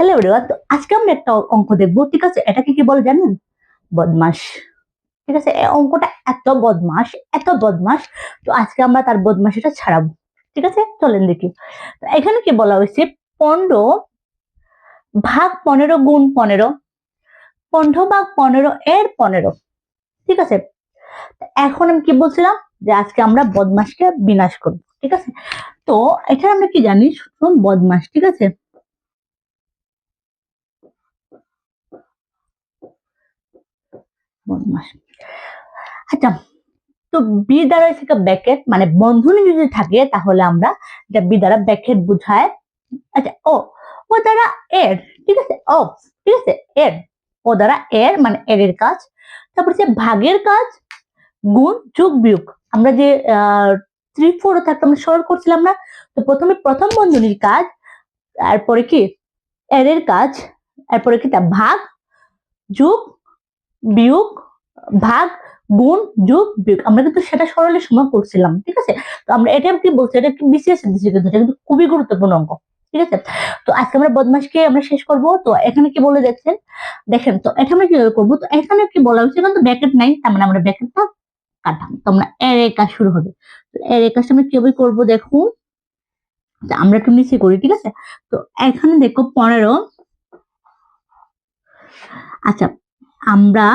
Hello everyone তো আজকে আমরা একটা অঙ্ক দেখব, ঠিক আছে? এটাকে কি বলে জানেন? বদমাস ঠিক আছে? এই অঙ্কটা এত বদমাস এত বদমাস তো আজকে আমরা তার বদমাসিটা ছাড়াবো। ঠিক আছে? চলেন দেখি। এখানে কি বলা হয়েছে? পনেরো ভাগ পনেরো গুণ পনেরো পনেরো ভাগ পনেরো এর পনেরো। ঠিক আছে? এখন আমি কি বলছিলাম? যে আজকে আমরা বদমাসকে বিনাশ করব। ঠিক আছে? তো এখানে আমরা কি জানি? বদমাস ঠিক আছে বদমাস আচ্ছা তো বি দ্বারা থেকে ব্যাকেট মানে বন্ধনী যদি থাকে, তাহলে আমরা এটা বি দ্বারা ব্যাকেট বুঝায় আচ্ছা ও ও দ্বারা এর, ঠিক আছে, ও, ঠিক আছে, এর, ও দ্বারা এর মানে এর এর কাজ। তারপর যে ভাগের কাজ, গুণ, যোগ, বিয়োগ। আমরা যে থ্রি ফোর থাকতে আমরা সরল করছিলাম না, তো প্রথমে প্রথম বন্ধনীর কাজ, তারপরে কি? এর এর কাজ, তারপরে কি? তা ভাগ, যোগ, বিয়োগ ভাগ, গুণ, যোগ, বিয়োগ। আমরা কিন্তু সেটা সরলের সময় করছিলাম, ঠিক আছে? তো আমরা এটা কি বলছি? এটা কি কিন্তু এটা কিন্তু খুবই গুরুত্বপূর্ণ অঙ্ক, ঠিক আছে? তো আজকে আমরা বদমাসকে আমরা শেষ করব। তো এখানে কি বলে দেখছেন দেখেন, তো এটা আমরা কীভাবে করব? তো এখানে কি বলা হয়েছে? কিন্তু ব্যাকেট নাই তার মানে আমরা ব্যাকেটটা কাটাম তো আমরা এর কাজ শুরু হবে। এর কাজটা আমরা কীভাবে করব দেখুন? আমরা একটু নিচে করি, ঠিক আছে? তো এখানে দেখো পনেরো। আচ্ছা আমরা